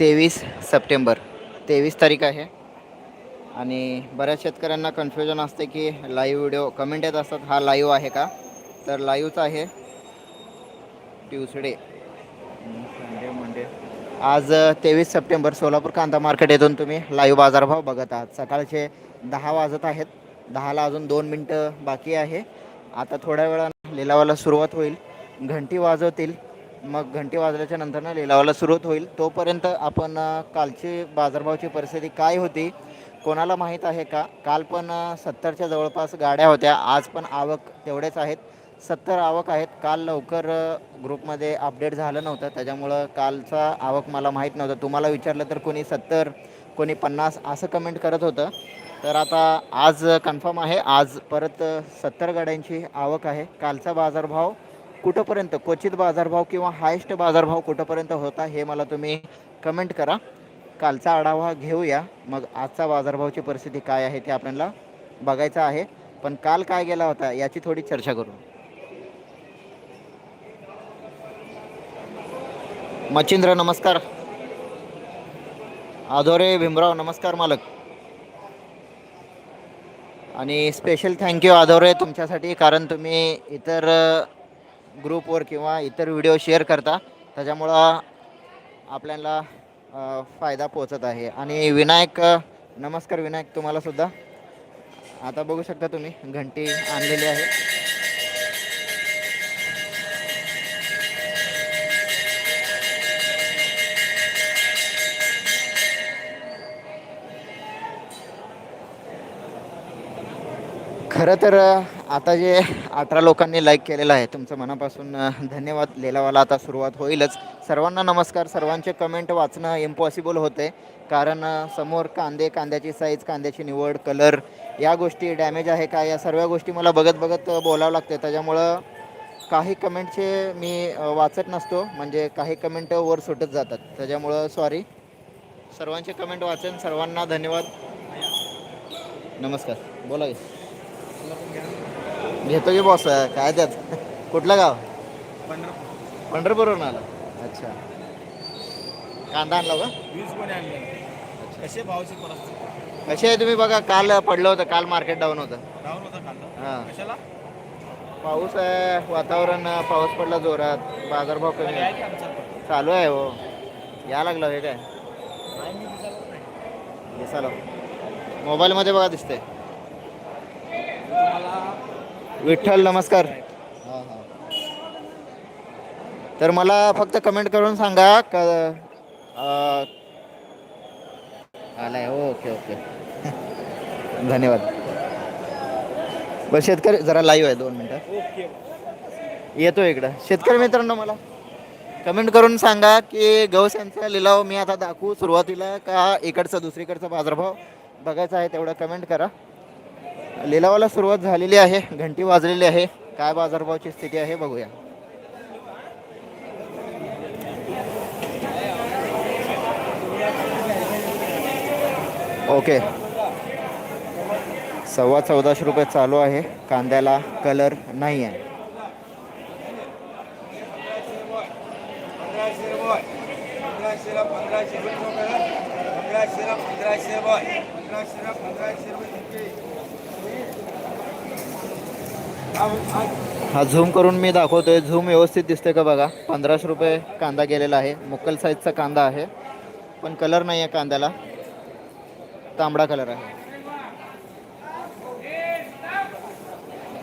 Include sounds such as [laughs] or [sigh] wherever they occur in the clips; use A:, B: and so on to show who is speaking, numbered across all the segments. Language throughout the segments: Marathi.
A: तेवीस सप्टेंबर. तेवीस तारीख आहे. आणि बऱ्याच शेतकऱ्यांना कन्फ्युजन असते की लाईव्ह व्हिडिओ कमेंट येत असतात हा लाईव्ह आहे का? तर लाईव्हच आहे. ट्यूसडे संडे मंडे आज तेवीस सप्टेंबर सोलापूर कांदा मार्केट येथून तुम्ही लाईव्ह बाजारभाव बघत आहात. सकाळचे दहा वाजत आहेत. दहाला अजून दोन मिनटं बाकी आहे. आता थोड्या वेळानं लिलावाला सुरुवात होईल. घंटी वाजवतील. मग घंटी वाजल्याच्या नंतरनं लिलावाला सुरुवात होईल. तोपर्यंत आपण कालची बाजारभावाची परिस्थिती काय होती कोणाला माहीत आहे का? काल पण सत्तरच्या जवळपास गाड्या होत्या. आज पण आवक तेवढेच आहेत. सत्तर आवक आहेत. काल लवकर ग्रुपमध्ये अपडेट झालं नव्हतं. त्याच्यामुळं कालचा आवक मला माहीत नव्हतं. तुम्हाला विचारलं तर कोणी सत्तर कोणी पन्नास असं कमेंट करत होतं. तर आता आज कन्फर्म आहे. आज परत सत्तर गाड्यांची आवक आहे. कालचा बाजारभाव कुठंपर्यंत? क्वचित बाजारभाव किंवा हायेस्ट बाजारभाव कुठंपर्यंत होता हे मला तुम्ही कमेंट करा. कालचा आढावा घेऊया. मग आजचा बाजारभावाची परिस्थिती काय आहे ते आपल्याला बघायचं आहे. पण काल काय गेला होता याची थोडी चर्चा करू. मच्छिंद्र नमस्कार. आधोरे भीमराव नमस्कार मालक. आणि स्पेशल थँक्यू आधवरे तुमच्यासाठी कारण तुम्ही इतर ग्रुपवर किंवा इतर व्हिडिओ शेअर करता त्याच्यामुळं आपल्याला फायदा पोचत आहे. आणि विनायक नमस्कार विनायक तुम्हाला सुद्धा. आता बघू शकता तुम्ही घंटी आणलेली आहे. खरं तर आता जे अठरा लोकांनी लाईक केलेलं आहे तुमचं मनापासून धन्यवाद. लिलावाला आता सुरुवात होईलच. सर्वांना नमस्कार. सर्वांचे कमेंट वाचणं इम्पॉसिबल होते. कारण समोर कांदे कांद्याची साईज कांद्याची निवड कलर या गोष्टी डॅमेज आहे का? या सर्व गोष्टी मला बघत बघत बोलावं लागते. त्याच्यामुळं काही कमेंटचे मी वाचत नसतो. म्हणजे काही कमेंट वर सुटत जातात. त्याच्यामुळं सॉरी सर्वांचे कमेंट वाचन. सर्वांना धन्यवाद. नमस्कार. बोला की. घेतो की बॉस काय त्यात? कुठलं गाव? पंढरपूरवरून आला. अच्छा. कांदा आणला का
B: वीज कोणी आणले कसे भावाची परिस्थिती?
A: कसे आहे तुम्ही बघा काल पडलं होतं काल मार्केट डाऊन होतं.
B: डाऊन होता कांदा?
A: हां.
B: कशाला?
A: पाऊस आहे वातावरण पाऊस पडला जोरात बाजारभाव कमी
B: आहे
A: चालू आहे हो. या लागलं हे काय?
B: दिसायलाच नाही.
A: दिसायला मोबाईलमध्ये बघा दिसतंय. विठ्ठल नमस्कार. तर मला फक्त कमेंट करून सांगा क आलाय. ओके ओके धन्यवाद. बरं शेतकरी जरा लाईव्ह आहे दोन मिनटं. येतो इकडं. शेतकरी मित्रांनो मला कमेंट करून सांगा की गौस यांचा लिलाव मी आता दाखवू सुरुवातीला का इकडचा दुसरीकडचा बाजारभाव? बघायचा आहे तेवढा कमेंट करा. लिलावाला सुरुवात झालेली आहे. घंटी वाजलेली आहे. काय बाजारभावाची स्थिती आहे बघूया. ओके. सव्वा चौदाशे रुपये चालू आहे. कांद्याला कलर नाही आहे
B: पंधराशे पंधराशे रुपये पंधराशेला पंधराशे रुपये पंधराशेला पंधराशे रुपये
A: हा झूम करून मी दाखवतोय. झूम व्यवस्थित दिसते का बघा? पंधराशे रुपये कांदा गेलेला आहे. मुक्कल साईजचा कांदा आहे. पण कलर नाही आहे कांद्याला. तांबडा कलर आहे.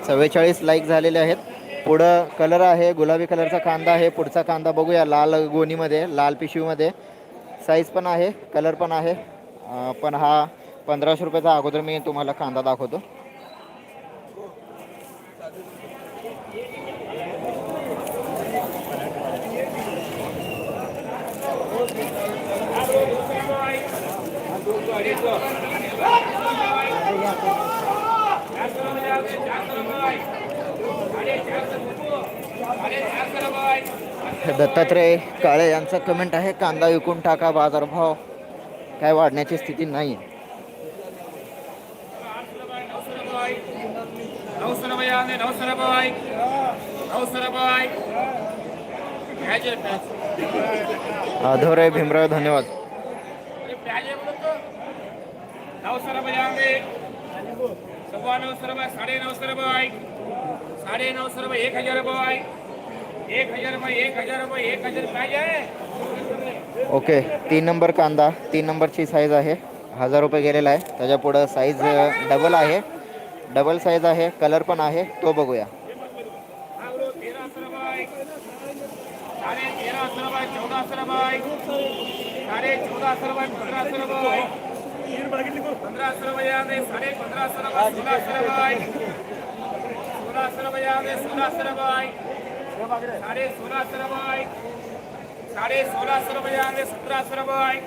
A: चव्वेचाळीस लाईक झालेले आहेत. पुढं कलर आहे. गुलाबी कलरचा कांदा आहे. पुढचा कांदा बघूया. लाल गोणीमध्ये लाल पिशवीमध्ये. साईज पण आहे. कलर पण आहे. पण हा पंधराशे रुपयाचा अगोदर मी तुम्हाला कांदा दाखवतो. दत्तात्रय काळे यांचा कमेंट आहे कांदा विकून टाका बाजारभाव काय वाढण्याची स्थिती नाही अधोरे
B: भीमराव धन्यवाद आले नऊशे रुपये नऊशे रुपये घ्यायचे
A: आधवराय भीमराव धन्यवाद
C: प्याजे बोलो तो रुपये जाएंगे सव्वा नौ सौ रुपये साढ़े नौ सौ रुपये साढ़े नौ सौ रुपये एक हजार रुपये एक हजार रुपये एक हजार रुपये एक हजार पाहिजे.
A: ओके तीन नंबर कांदा तीन नंबरची साईज आहे. हजार रुपये गेलेला आहे. त्याच्या पुढं साईज डबल आहे. डबल साईज आहे कलर पण आहे तो बघूया.
C: तेरह सौ रुपये साढ़े तेरह सौ रुपये चौदह सौ रुपये साढ़े चौदह सौ रुपये पंद्रह सौ रुपये पंद्रह सौ रुपये आगे साढ़े पंद्रह सौ रुपये सोलह सौ रुपये सोलह सौ रुपये आगे सोलह सौ रुपये साढ़े सोलह सौ रुपये साढ़े सोलह सौ रुपये आगे सत्रह सौ रुपये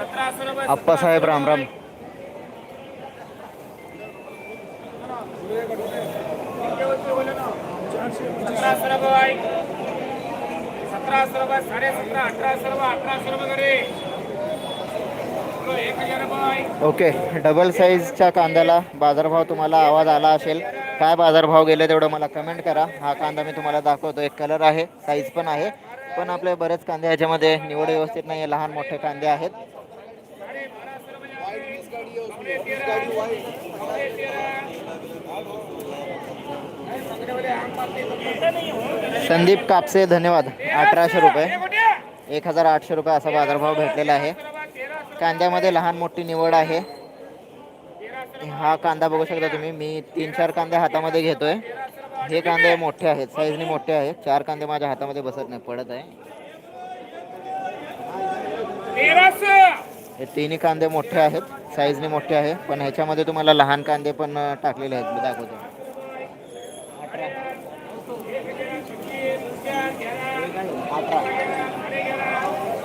C: सत्रह सौ रुपये
A: आप्पासाहेब राम राम
C: सतरा सौ रुपये सतरा सौ रुपये साढ़े सत्रह अठारह सौ रुपये अठारह सौ रुपये करे बोलो, एक हजार रुपये
A: ओके डबल साईजच्या कांद्याला बाजारभाव तुम्हाला आवाज आला असेल. काय बाजारभाव गेले तेवढं मला कमेंट करा. हा कांदा मी तुम्हाला दाखवतो. एक कलर आहे साईज पण आहे. पण आपले बरेच कांदे ह्याच्यामध्ये निवड व्यवस्थित नाही आहे लहान मोठे कांदे आहेत. संदीप कापसे धन्यवाद. अठराशे रुपये. एक हजार आठशे रुपये असा बाजारभाव भेटलेला आहे. कांद्यामध्ये लहान मोठी निवड आहे. हा कांदा बघू शकता तुम्ही. मी तीन चार कांदे हातामध्ये घेतोय. हे कांदे मोठे आहेत. साईजने मोठे आहेत. चार कांदे माझ्या हातामध्ये बसत नाही पडत आहे. हे तिन्ही कांदे मोठे आहेत. साईजने मोठे आहे. पण ह्याच्यामध्ये तुम्हाला लहान कांदे पण टाकलेले आहेत. मी दाखवतो.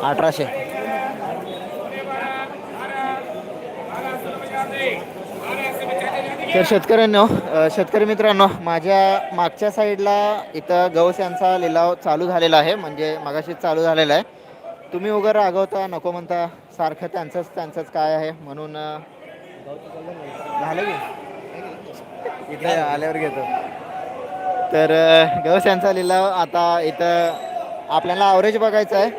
A: अठराशे. तर शेतकऱ्यांनो शेतकरी मित्रांनो माझ्या मागच्या साईडला इथं गौस यांचा लिलाव चालू झालेला आहे म्हणजे मगाशीच चालू झालेला आहे. तुम्ही उगं रागवता नको म्हणता सारखं त्यांचंच त्यांचंच काय आहे म्हणून झालं की? इथे आल्यावर घेतो. तर गौस यांचा लिलाव आता इथं आपल्याला ॲव्हरेज बघायचं आहे.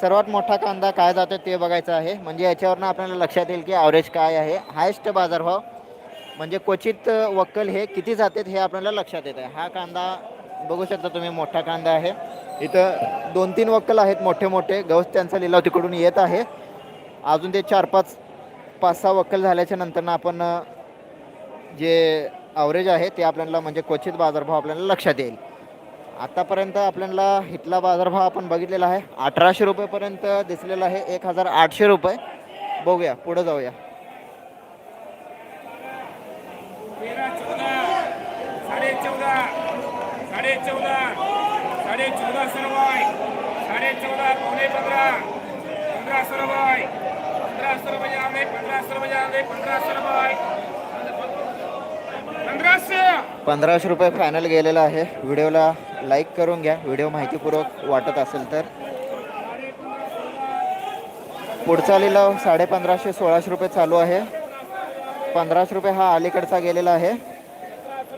A: सर्वात मोठा कांदा काय जातो ते बघायचं आहे. म्हणजे याच्यावरनं आपल्याला लक्षात येईल की ॲव्हरेज काय आहे. हायेस्ट बाजारभाव म्हणजे क्वचित वक्कल हे किती जातात हे आपल्याला लक्षात येत आहे हा कांदा बघू शकता तुम्ही मोठा कांदा आहे. इथं दोन तीन वक्कल आहेत मोठे मोठे. गवस त्यांचा लिलाव तिकडून येत आहे. अजून ते चार पाच पाच सहा वक्कल झाल्याच्या नंतरनं आपण जे ॲव्हरेज आहे ते आपल्याला म्हणजे क्वचित बाजारभाव आपल्याला लक्षात येईल. आतापर्यंत आपल्याला इथला बाजारभाव आपण बघितलेला आहे. अठराशे रुपयेपर्यंत दिसलेला आहे. एक हजार आठशे रुपये. बघूया पुढं जाऊया.
C: तेरा चौदा साढ़े चौदा साढ़े चौदा साढ़े चौदह सौ रुपये साढ़े चौदह पौने पंद्रह पंद्रह सौ रुपये पंद्रह सौ रुपये आगे पंद्रह सौ रुपये आगे पंद्रह सौ
A: पंधराशे रुपये फायनल गेलेला आहे. व्हिडिओला लाईक करून घ्या. व्हिडिओ माहितीपूर्वक वाटत असेल तर. पुढचा लिलाव साडे पंधराशे सोळाशे रुपये चालू आहे. पंधराशे रुपये हा अलीकडचा गेलेला आहे.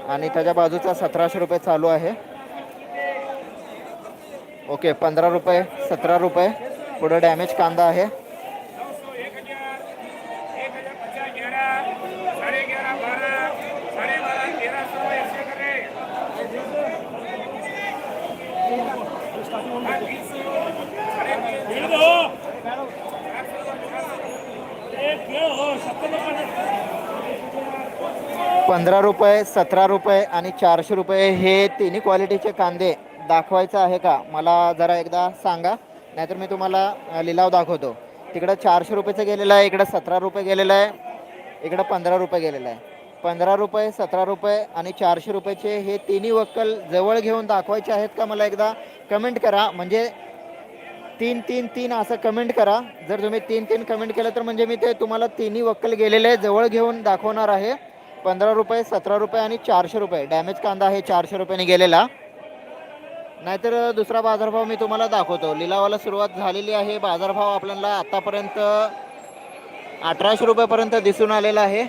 A: आणि त्याच्या बाजूचा सतराशे रुपये चालू आहे. ओके पंधरा रुपये सतरा रुपये. पुढं डॅमेज कांदा आहे
C: नौ सौ एक हजार एक हजार पचास ग्यारह साढ़े ग्यारह बारह साढ़े बारह तेरह सौ ऐसे करे हाँ, तीन सौ, साढ़े तीन सौ,
A: पंधरा रुपये सतरा रुपये आणि चारशे रुपये हे तिन्ही क्वालिटीचे कांदे दाखवायचं आहे का? मला जरा एकदा सांगा. नाहीतर मी तुम्हाला लिलाव दाखवतो. तिकडं चारशे रुपयेचं गेलेलं आहे इकडं सतरा रुपये गेलेलं आहे इकडं पंधरा रुपये गेलेलं आहे. पंधरा रुपये सतरा रुपये आणि चारशे रुपयाचे हे तिन्ही वक्कल जवळ घेऊन दाखवायचे आहेत का मला एकदा कमेंट करा. म्हणजे तीन तीन तीन असं कमेंट करा. जर तुम्ही तीन तीन कमेंट केलं तर म्हणजे मी ते तुम्हाला तिन्ही वक्कल गेलेले जवळ घेऊन दाखवणार आहे. पंधरा रुपये सतरा रुपये आणि चारशे रुपये. डॅमेज कांदा आहे चारशे रुपयाने गेलेला. नाहीतर दुसरा बाजारभाव मी तुम्हाला दाखवतो. लिलावाला सुरुवात झालेली आहे. बाजारभाव आपल्याला आतापर्यंत अठराशे रुपयापर्यंत दिसून आलेला आहे.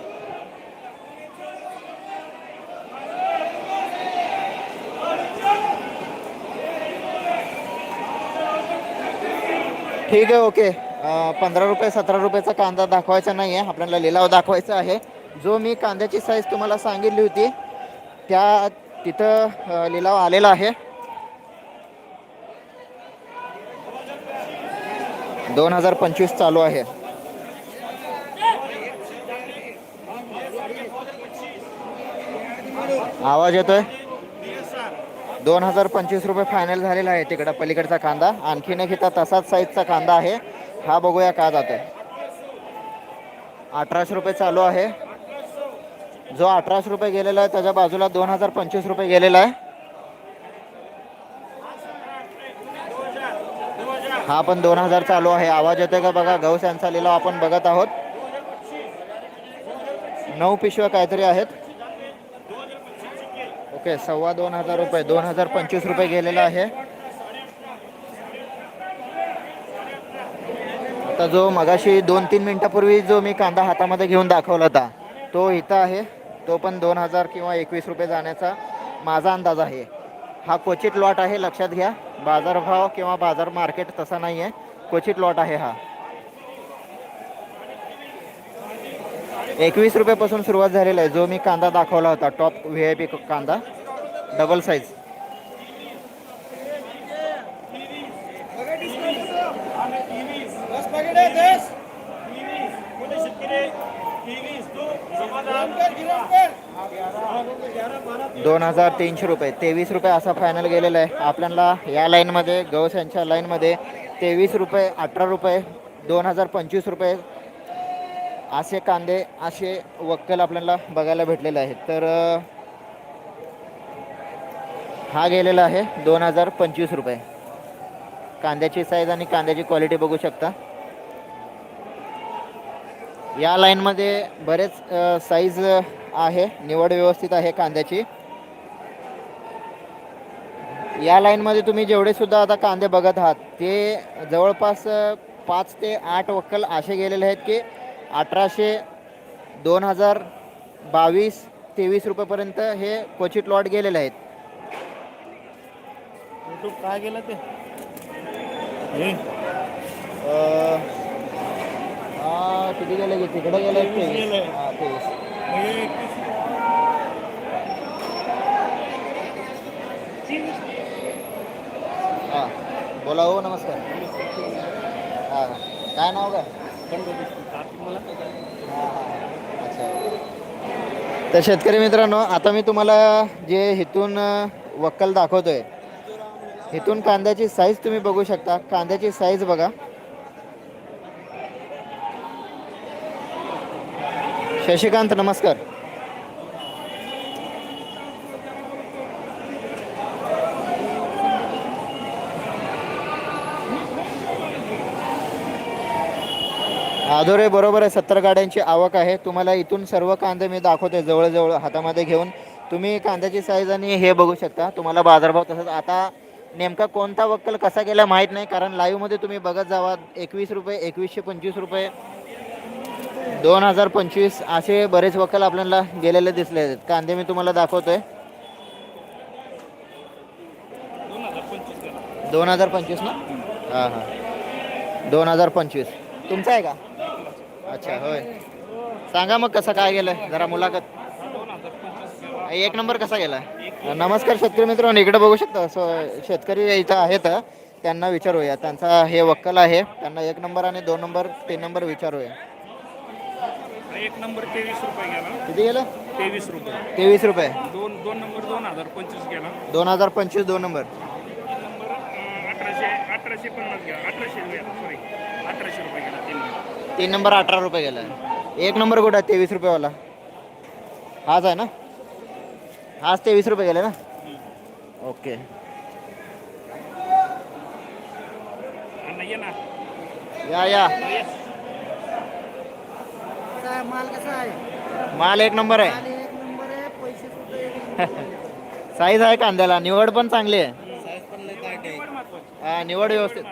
A: ठीक आहे ओके. पंधरा रुपये सतरा रुपयाचा कांदा दाखवायचा नाही आहे आपल्याला लिलाव दाखवायचा आहे. जो मी कांद्याची साईज तुम्हाला सांगितली होती त्या तिथं लिलाव आलेला आहे. दोन हजार पंचवीस चालू आहे. आवाज येतोय? दोन हजार पंचवीस रुपये फायनल झालेला आहे तिकडं पलीकडचा कांदा. आणखीन एक इथं तसाच साईजचा कांदा आहे. हा बघूया का जातोय. अठराशे रुपये चालू आहे. जो अठराशे रुपये गेलेला आहे त्याच्या बाजूला दोन हजार पंचवीस रुपये गेलेला आहे. हा पण दोन हजार चालू आहे. आवाज येतोय का बघा? गौस यांचा लिलाव आपण बघत आहोत. नऊ पिशव्या काहीतरी आहेत. ओके सव्वा दोन हजार रुपये. दोन हजार पंचवीस रुपये गेलेला आहे. आता जो मगाशी दोन तीन मिनिटापूर्वी जो मी कांदा हातामध्ये घेऊन दाखवला होता तो इथं आहे. तो पण दोन हजार किंवा एकवीस रुपये जाण्याचा माझा अंदाज आहे. हा क्वचित लॉट आहे लक्षात घ्या. बाजारभाव किंवा बाजार मार्केट तसा नाही आहे क्वचित लॉट आहे हा. एकवीस रुपयापासून सुरुवात झालेला आहे. जो मी कांदा दाखवला होता टॉप व्ही आय पी कांदा डबल साईज दोन हजार तीनशे रुपये. तेवीस रुपये असा फायनल गेलेला आहे. आपल्याला या लाईनमध्ये गौस यांच्या लाईनमध्ये तेवीस रुपये अठरा रुपये दोन हजार पंचवीस रुपये असे कांदे असे वक्कल आपल्याला बघायला भेटलेले आहेत. तर हा गेलेला आहे दोन हजार पंचवीस रुपये. कांद्याची साईज आणि कांद्याची क्वालिटी बघू शकता. या लाईनमध्ये बरेच साईज आहे. निवड व्यवस्थित आहे कांद्याची. या लाईनमध्ये तुम्ही जेवढे सुद्धा आता कांदे बघत आहात ते जवळपास पाच ते आठ वक्कल असे गेलेले आहेत की अठराशे दोन हजार बावीस तेवीस रुपयेपर्यंत हे क्वचित लॉट गेलेले आहेत.
C: काय गेलं ते?
A: किती गेले की? तिकडे गेले
C: तेवीस.
A: हां बोला हो नमस्कार. हा काय नाव काय? अच्छा. तर शेतकरी मित्रांनो आता मी तुम्हाला जे इथून वक्कल दाखवतोय इथून कांद्याची साईज तुम्ही बघू शकता. कांद्याची साईज बघा. शशिकांत नमस्कार. आधोरे बरोबर आहे सत्तर गाड्यांची आवक आहे. तुम्हाला इथून सर्व कांदे मी दाखवते जवळजवळ हातामध्ये घेऊन. तुम्ही कांद्याची साईज आणि हे बघू शकता. तुम्हाला बाजारभाव तसंच. आता नेमका कोणता वक्कल कसा गेला माहीत नाही कारण लाईव्हमध्ये तुम्ही बघत जावा. एकवीस रुपये एकवीसशे पंचवीस रुपये. दोन हजार पंचवीस असे बरेच वकल आपल्याला गेलेले दिसले आहेत. कांदे मी तुम्हाला दाखवतोय. दोन हजार पंचवीस ना? हां हां. दोन हजार पंचवीस. तुमचा आहे का? अच्छा होय. सांगा मग कसं काय गेलं जरा मुलाखत. एक नंबर कसा गेला? नमस्कार शेतकरी मित्रांनो इकडे बघू शकता. स- शेतकरी इथं आहेत. त्यांना विचारूया. त्यांचा हे वक्कल आहे. त्यांना एक नंबर आणि दोन नंबर तीन नंबर विचारूया.
C: एक नंबर तेवीस रुपये गेला.
A: किती गेलं?
C: तेवीस रुपये.
A: तेवीस रुपये.
C: दोन दोन नंबर दोन हजार पंचवीस गेला.
A: दोन हजार पंचवीस दोन नंबर.
C: तीन नंबर अं, अठराशे अठराशे पन्नास गेला. अठराशे गेला सॉरी अठराशे रुपये गेला तीन नंबर.
A: तीन नंबर अठरा रुपये गेला. एक नंबर कुठं? आहे तेवीस रुपयेवाला. हाच आहे ना? हाच तेवीस रुपये गेले ना? ओके.
C: अण्णा ये ना.
A: या या.
B: माल कसा आहे?
A: माल एक नंबर आहे.
B: माल एक नंबर आहे पैसे सुद्धा [laughs]
A: साईज आहे कांद्याला. निवड पण चांगली आहे.
B: साईज पण लय ताट आहे.
A: हा, निवड व्यवस्थित.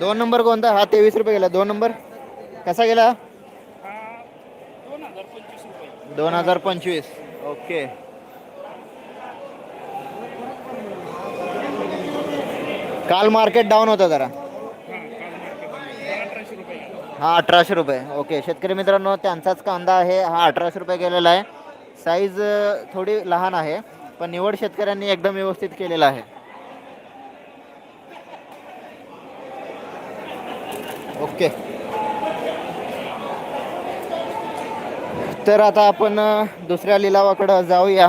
A: दोन नंबर कोणता? हा तेवीस रुपये गेला. दोन नंबर? कसा गेला?
C: दोन हजार पंचवीस.
A: ओके. काल मार्केट डाऊन होतं जरा.
C: हा
A: अठराशे रुपये. ओके शेतकरी मित्रांनो त्यांचाच कांदा आहे. हा अठराशे रुपये गेलेला आहे. साईज थोडी लहान आहे पण निवड शेतकऱ्यांनी एकदम व्यवस्थित केलेला आहे. ओके. तर आता आपण दुसऱ्या लिलावाकडं जाऊया.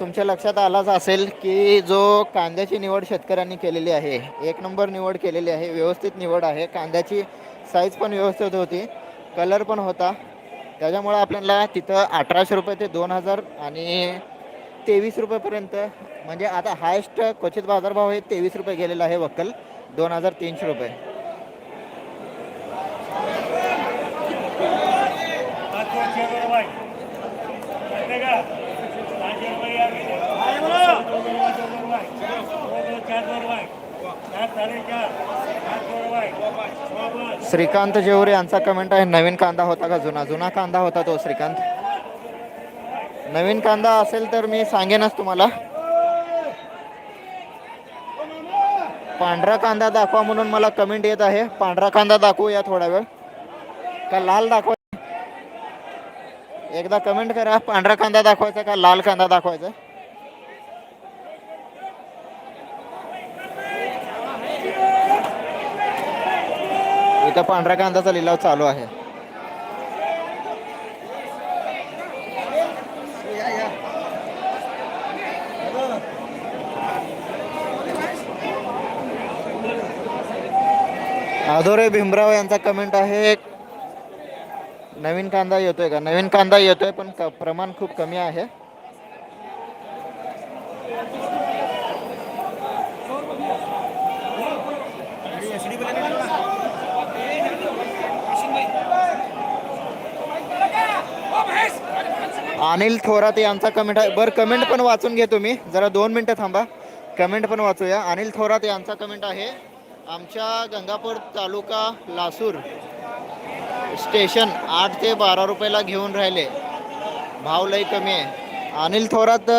A: तुमच्या लक्षात आलाच असेल की जो कांद्याची निवड शेतकऱ्यांनी केलेली आहे एक नंबर निवड केलेली आहे व्यवस्थित निवड आहे. कांद्याची साईज पण व्यवस्थित होती कलर पण होता. त्याच्यामुळं आपल्याला तिथं अठराशे रुपये ते दोन हजार आणि तेवीस रुपयेपर्यंत म्हणजे आता हायस्ट क्वचित बाजारभाव हे तेवीस रुपये गेलेला आहे वक्कल दोन हजार तीनशे रुपये. श्रीकांत जेवरे यांचा कमेंट आहे नवीन कांदा होता का जुना? जुना कांदा होता तो श्रीकांत. नवीन कांदा असेल तर मी सांगेनच तुम्हाला. पांढरा कांदा दाखवा म्हणून मला कमेंट येत आहे. पांढरा कांदा दाखवू या थोडा वेळ. का लाल दाखवा? एकदा कमेंट करा. पांढरा कांदा दाखवायचा का लाल कांदा दाखवायचा? इथं पांढऱ्या कांदाचा लिलाव चालू आहे. आधोरे भीमराव यांचा कमेंट आहे नवीन कांदा येतोय का? नवीन कांदा येतोय पण प्रमाण खूप कमी आहे. अनिल थोरात यांचा कमेंट आहे. बरं कमेंट पण वाचून घे तुम्ही. जरा दोन मिनटं थांबा. कमेंट पण वाचूया. अनिल थोरात यांचा कमेंट आहे. आमच्या गंगापूर तालुका लासूर स्टेशन आठ ते बारा रुपयाला घेऊन राहिले. भाव लई कमी आहे. अनिल थोरात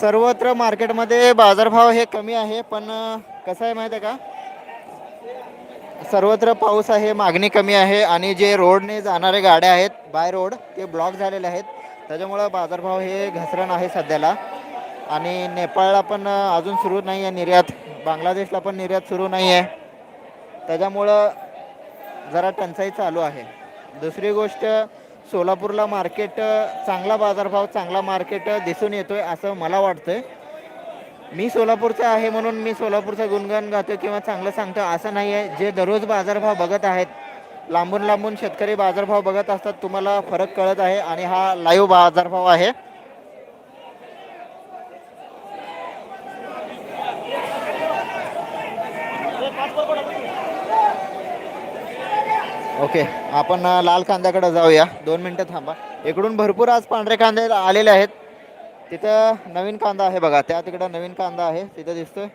A: सर्वत्र मार्केटमध्ये बाजारभाव हे कमी आहे पण कसं आहे माहीत आहे का? सर्वत्र पाऊस आहे मागणी कमी आहे आणि जे रोडने जाणारे गाड्या आहेत बाय रोड ते ब्लॉक झालेले आहेत. त्याच्यामुळं बाजारभाव हे घसरण आहे सध्याला. आणि नेपाळला पण अजून सुरू नाही आहे निर्यात. बांगलादेशला पण निर्यात सुरू नाही आहे. त्याच्यामुळं जरा टंचाई चालू आहे. दुसरी गोष्ट सोलापूरला मार्केट चांगला बाजारभाव चांगला मार्केट दिसून दिसून येतोय असं मला वाटतंय. मी सोलापूरचा आहे म्हणून मी सोलापूरचं गुणगान गातो किंवा चांगलं सांगतो असं नाही आहे. जे दररोज बाजारभाव बघत आहेत लांबून लांबून शेतकरी बाजारभाव बघत असतात तुम्हाला फरक कळत आहे आणि हा लाईव्ह बाजारभाव आहे. ओके आपण लाल कांद्याकडे जाऊया. दोन मिनटं थांबा. इकडून भरपूर आज पांढरे कांदे आलेले आहेत. तिथं नवीन कांदा आहे बघा त्या तिकडं नवीन कांदा आहे तिथं दिसतोय.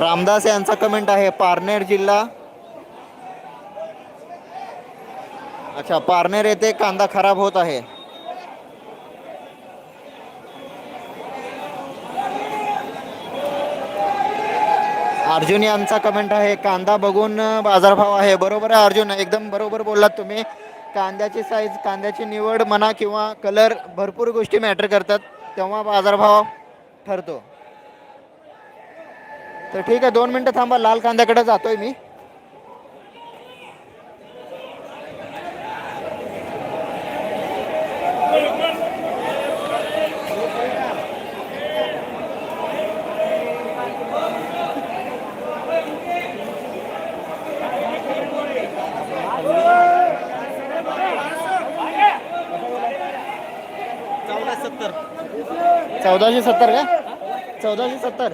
A: रामदास यांचा कमेंट आहे पारनेर जिल्हा. अच्छा पारनेर येथे कांदा खराब होत आहे. अर्जुन यांचा कमेंट आहे कांदा बघून बाजारभाव आहे. बरोबर आहे अर्जुन? एकदम बरोबर बोललात तुम्ही. कांद्याची साईज कांद्याची निवड म्हणा किंवा कलर भरपूर गोष्टी मॅटर करतात. तेव्हा बाजारभाव ठरतो. तर ठीक आहे दोन मिनटं थांबा. लाल कांद्याकडे जातोय मी. चौदाशे सत्तर का? चौदाशे सत्तर.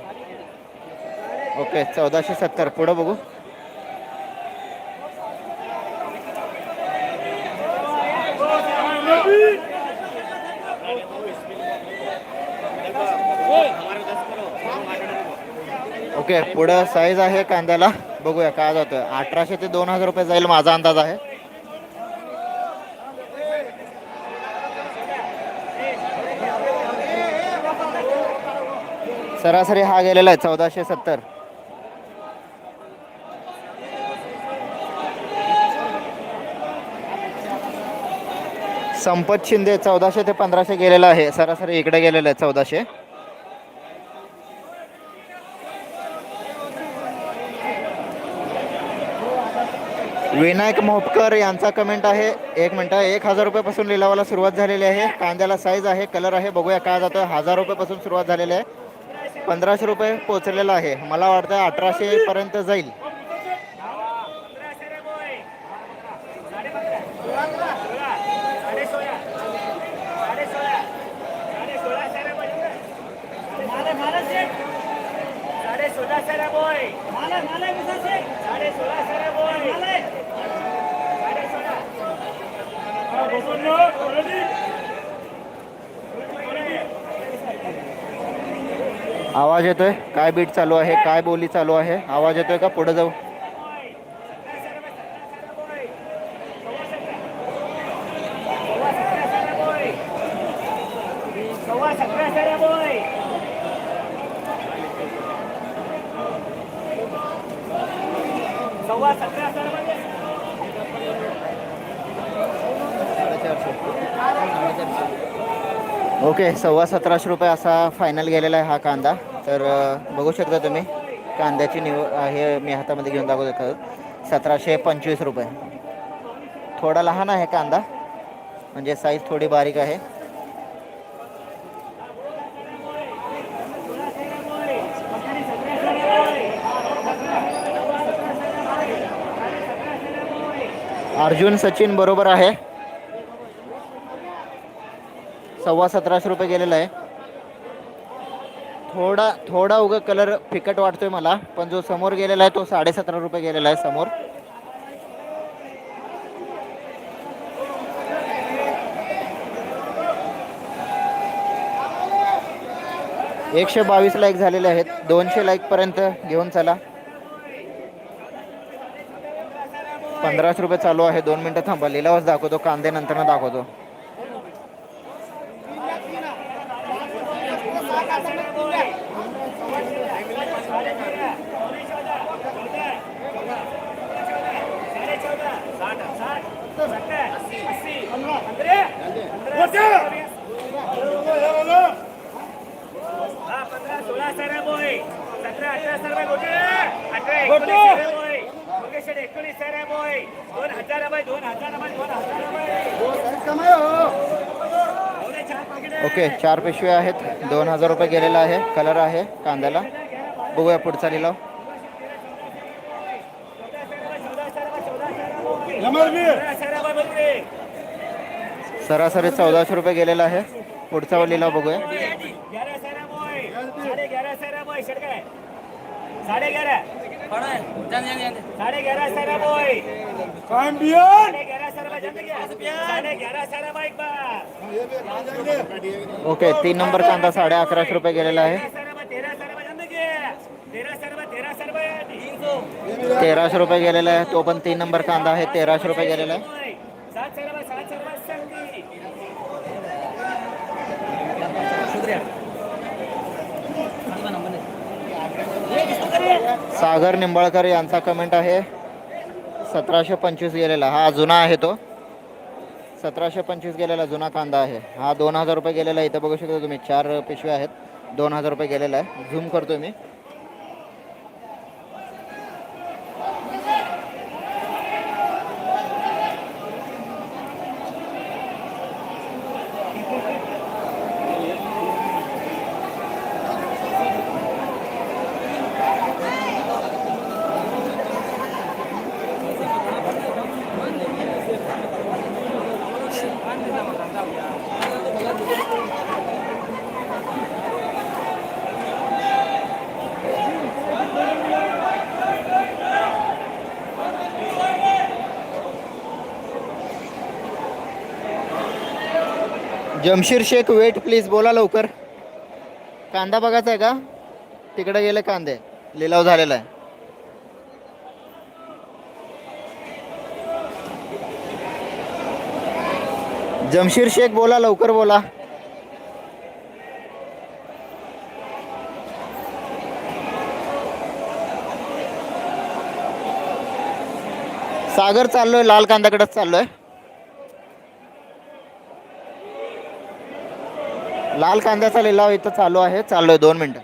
A: ओके चौदाशे सत्तर. पुढं बघू. ओके पुढं साईज आहे कांद्याला. बघूया काय जातं अठराशे ते दोन हजार रुपये जाईल माझा अंदाज आहे. सरासरी हा गेलेला आहे चौदाशे सत्तर. संपत शिंदे चौदाशे ते पंधराशे गेलेला आहे सरासरी इकडे गेलेलं आहे चौदाशे. विनायक मोपकर यांचा कमेंट आहे एक मिनटं एक हजार रुपयापासून लिलावाला सुरुवात झालेली आहे कांद्याला साईज आहे कलर आहे बघूया काय जातं हजार रुपयापासून सुरुवात झालेली आहे. पंधराशे रुपये पोहोचलेला आहे. मला वाटतं अठराशे पर्यंत जाईल.
C: साडे सोळा साडे बोय मला मला साडे सोळा साडे बोय साडे सोळा
A: आवाज येतोय? काय बीट चालू आहे? काय बोली चालू आहे? आवाज येतोय का? पुढे जाऊ
C: सव्वा सतरा साडे बोय सव्वा सतरा साडे
A: ओके सव्वा सतराशे रुपये असा फायनल गेलेला आहे हा कांदा. तर बघू शकता तुम्ही कांद्याची निव हे मी हातामध्ये घेऊन दाखवतो सतराशे पंचवीस रुपये. थोडा लहान आहे कांदा म्हणजे साईज थोडी बारीक आहे. अर्जुन सचिन बरोबर आहे. सव्वा सतराशे रुपये गेलेला आहे. थोडा थोडा उगा कलर फिकट वाटतोय मला पण जो समोर गेलेला आहे तो साडेसतरा रुपये गेलेला आहे समोर. एकशे बावीस लाईक झालेले आहेत. दोनशे लाईक पर्यंत घेऊन चला. पंधराशे रुपये चालू आहे. दोन मिनटं थांबा. लिलावच दाखवतो कांदे नंतर दाखवतो
C: पंधरा सोळा साडे बोय सतरा अठरा साडे गोटे अठरा एकोणीस साडे बोय मुकेश
A: ओके चार पिशव्या आहेत. दोन हजार रुपये गेलेला आहे. कलर आहे कांद्याला. बघूया पुढचा लिलाव. सरासरी चौदाशे रुपये गेलेला आहे. पुढचा लिलाव बघूया.
C: साडे बोय
A: ओके तीन नंबर कांदा साढ़े अकराशे रुपये
C: गे
A: तेराशे रुपये गेलेला तो तीन नंबर कांदा है तेराशे रुपये गेलेला सागर निंबाळकर यांचा कमेंट आहे. सतराशे पंचवीस गेलेला हा जुना आहे तो. सतराशे पंचवीस गेलेला जुना कांदा आहे. हा दोन हजार रुपये गेलेला आहे. इथं बघू शकता तुम्ही चार पिशव्या आहेत. दोन हजार रुपये गेलेला आहे. झूम करतो मी. जमशीर शेख वेट प्लीज बोला लवकर. कांदा बघायचा आहे का? तिकडे गेले कांदे. लिलाव झालेला आहे. जमशीर शेख बोला लवकर बोला. सागर चाललोय लाल कांद्याकडेच चाललोय. लाल कांद्याचा लिलाव इथं चालू आहे. चाललोय दोन मिनिटं.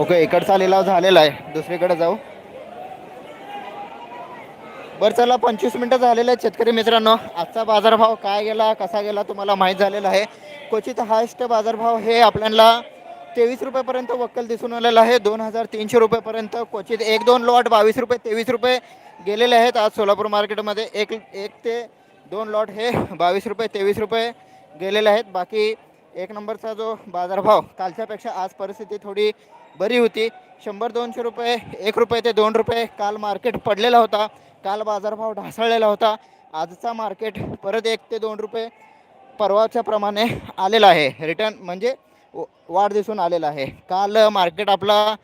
A: ओके इकडचा लिलाव झालेला आहे. दुसरीकडे जाऊ. बरं चला पंचवीस मिनटं झालेले आहेत शेतकरी मित्रांनो. आजचा बाजारभाव काय गेला कसा गेला तुम्हाला माहीत झालेला आहे. क्वचित हायस्ट बाजारभाव हे आपल्याला तेवीस रुपयेपर्यंत वक्कल दिसून आलेला आहे. दोन हजार तीनशे रुपयेपर्यंत क्वचित एक दोन लॉट बावीस रुपये तेवीस रुपये गेलेले आहेत आज सोलापूर मार्केटमध्ये. एक एक ते दोन लॉट हे बावीस रुपये तेवीस रुपये गेलेले आहेत. बाकी एक नंबरचा जो बाजारभाव कालच्यापेक्षा आज परिस्थिती थोडी बरी होती. शंभर दोनशे रुपये एक रुपये ते दोन रुपये काल मार्केट पडलेला होता. काल बाजारभाव ढासळलेला होता. आजचा मार्केट परत एक ते दोन रुपये परवाच्या प्रमाणे आलेला आहे. रिटर्न म्हणजे व- वाढ दिसून आलेला आहे. काल मार्केट आपला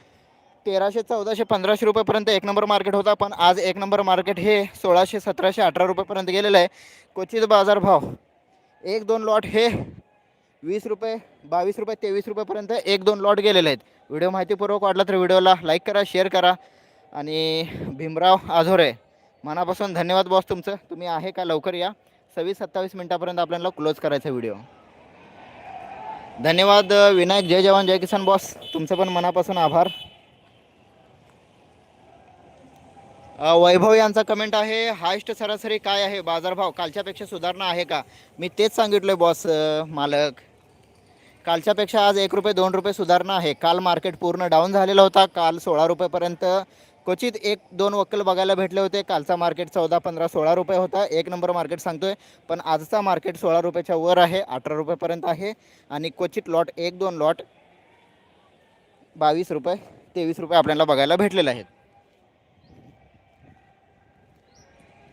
A: तेराशे चौदाशे पंधराशे रुपयेपर्यंत एक नंबर मार्केट होता. पण आज एक नंबर मार्केट हे सोळाशे सतराशे अठरा रुपयेपर्यंत गेलेलं आहे. क्वचित बाजारभाव एक दोन लॉट हे वीस रुपये बावीस रुपये तेवीस रुपयेपर्यंत एक दोन लॉट गेलेले आहेत. व्हिडिओ माहितीपूर्वक वाटला तर व्हिडिओला लाईक करा शेअर करा. आणि भीमराव आझोरे मनापासून धन्यवाद बॉस तुमचं. तुम्ही आहे का? लवकर या. सव्वीस सत्तावीस मिनटापर्यंत आपल्याला क्लोज करायचा व्हिडिओ धन्यवाद विनायक. जय जवान जय किसान बॉस तुमचं पण मनापासून आभार. वैभव यांचा कमेंट आहे हायस्ट सरासरी काय आहे? बाजारभाव कालच्यापेक्षा सुधारणा आहे का? मी तेच सांगितलं बॉस मालक. कालच्यापेक्षा आज एक रुपये दोन रुपये सुधारणा आहे. काल मार्केट पूर्ण डाऊन झालेला होता. काल सोळा रुपयेपर्यंत क्वचित एक दोन वक्कल बघायला भेटले होते. कालचा मार्केट चौदा पंधरा सोळा रुपये होता. एक नंबर मार्केट सांगतोय. पण आजचा मार्केट सोळा रुपयाच्या वर आहे अठरा रुपयेपर्यंत आहे. आणि क्वचित लॉट एक दोन लॉट बावीस रुपये तेवीस रुपये आपल्याला बघायला भेटलेले आहेत.